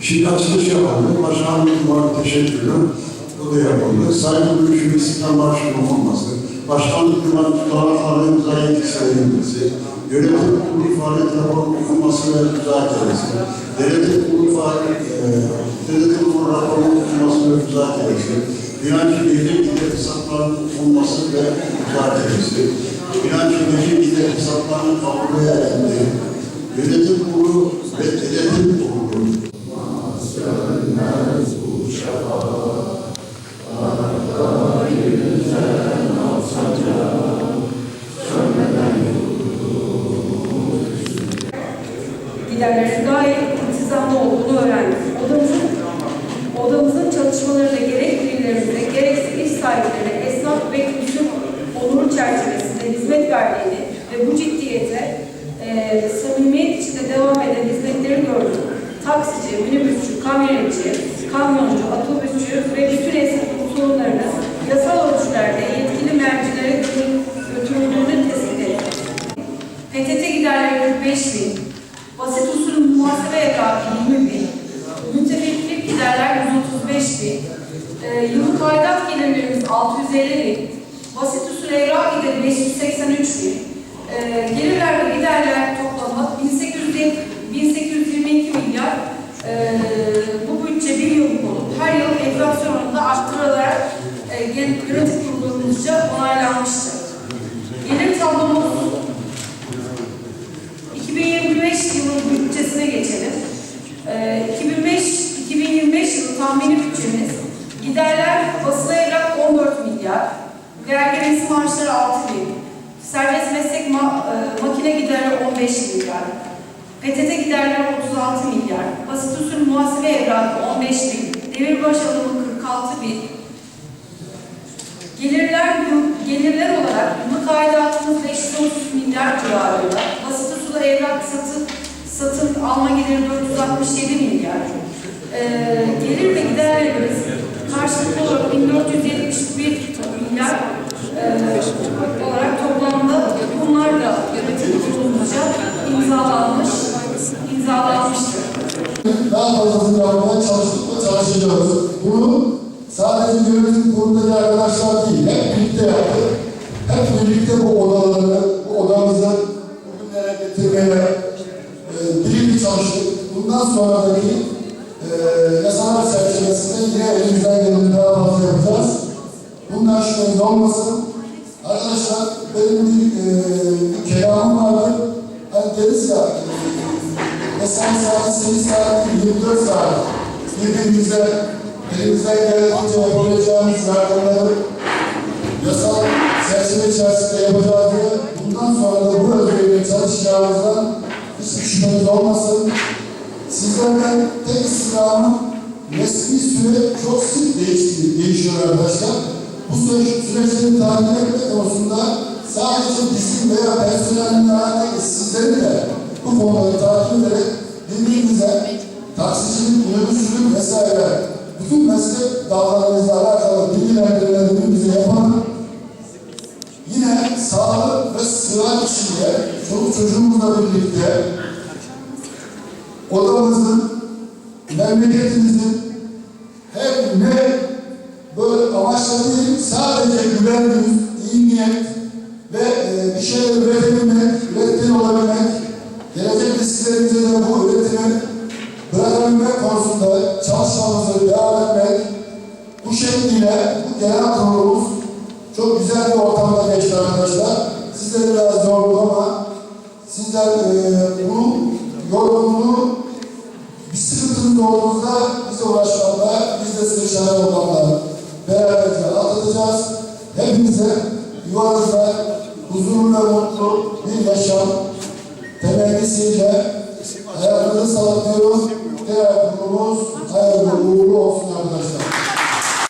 Şimdi açılış yapıldı. Başkanımız var teşekkürler. Bu da yapıldı. Saygı duruşu istiklal marşının olması, başkanlık yuvarlaklarımıza yetkisi verilmesi, yönetim kurulu faaliyet raporunun okunması ve müzakeresi, devletin kurulu faaliyet, e, devletin kurulu raporunun okunması ve müzakeresi, finansçı devlet gider hesaplarının okunması ve müzakeresi, finansçı devlet gider hesaplarının kabul ve erkenliği, yönetim kurulu ve denetim kurulu giderlerin gayet intizamlı olduğunu öğrendik. Odamızın, odamızın çalışmalarında gerek birimlerimize, gerekse iş sahiplerine, esnaf ve kültür onuru çerçevesinde hizmet verdiğini ve bu ciddiyete e, samimiyet içinde devam eden hizmetleri gördük. Taksici, minibüsçü, kamyonetçi, kamyoncu, otobüsçü ve bütün esnaf sorunlarını yasal ölçülerde yetkili mercilere götürüldüğünü tespit ettik. PTT giderleri 45 bin, basit usul muhasebe evrakı 20 bin, mütefekkilik giderler 135 bin, e, yıllık aidat gelirlerimiz 650 bin, basit usul evrak gideri 583 bin, her yıl enflasyon oranında arttırılarak e, yönetim kurulumuzca onaylanmıştır. Gelir tablomuz 2025 yılı bütçesine geçelim. Ee, 2005 2025 yılı tahmini bütçemiz giderler basılı evrak 14 milyar, vergi resim maaşları 6 bin, serbest meslek ma- e, makine giderleri 15 milyar, PTT giderleri 36 milyar, basit usul muhasebe evrakı 15 bin, demirbaş alımı 46 bin, Gelirler, gelirler olarak yıllık aidatımız 530 milyar civarında. Basit usul evrak satın, satın alma geliri 467 milyar. Ee, gelir ve giderlerimiz karşılıklı olarak 1471 milyar e, olarak toplamda bunlar da yönetim kurulunca imzalanmış, imzalanmıştır. daha fazlasını yapmaya çalıştık ve çalışacağız. Bunu sadece yönetim kurulundaki arkadaşlar değil, hep birlikte yaptık. Hep birlikte bu odaları, bu odamızı bugünlere getirmeye e, birlikte çalıştık. Bundan sonraki e, yasalar çerçevesinde yine elimizden geleni daha fazla yapacağız. Bundan şüpheniz olmasın. Arkadaşlar benim bir, e, bir kelamım vardı. Hani deriz ya, mesai saati 8 saat, 24 saat birbirimize elimizden geldiğince yapabileceğimiz yardımları yasal çerçeve içerisinde yapacağız diye bundan sonra da bu özgürlüğe çalışacağımızdan şüpheniz olmasın. Sizlerden tek istirhamım resmi süre çok sık değişti, değişiyor arkadaşlar. Bu süreç, süreçleri tahmin etme konusunda sadece bizim veya personelin alakalı sizlerin de bu konuları takip ederek birbirinize taksicinin, minibüsçülük vesaire bütün meslek dallarınızla alakalı bilgilendirmelerini bize. Yine sağlık ve sıhhat içinde çoluk çocuğumuzla birlikte odamızın, memleketimizin her ne böyle amaçla değil, sadece güvendiğimiz iyi niyet ve e, bir şeyler üretebilmek, üretken olabilmek, gelecek nesillerimize de bu üretimi bırakabilmek konusunda çalışmamızı devam etmek, bu şekliyle bu genel kurulumuz çok güzel bir ortamda geçti arkadaşlar. Sizleri biraz yoruldu ama sizler e, istişare organları beraberce atlatacağız. Hepinize yuvanızda huzurlu ve mutlu bir yaşam temennisiyle hayatınızı sağlıyorum.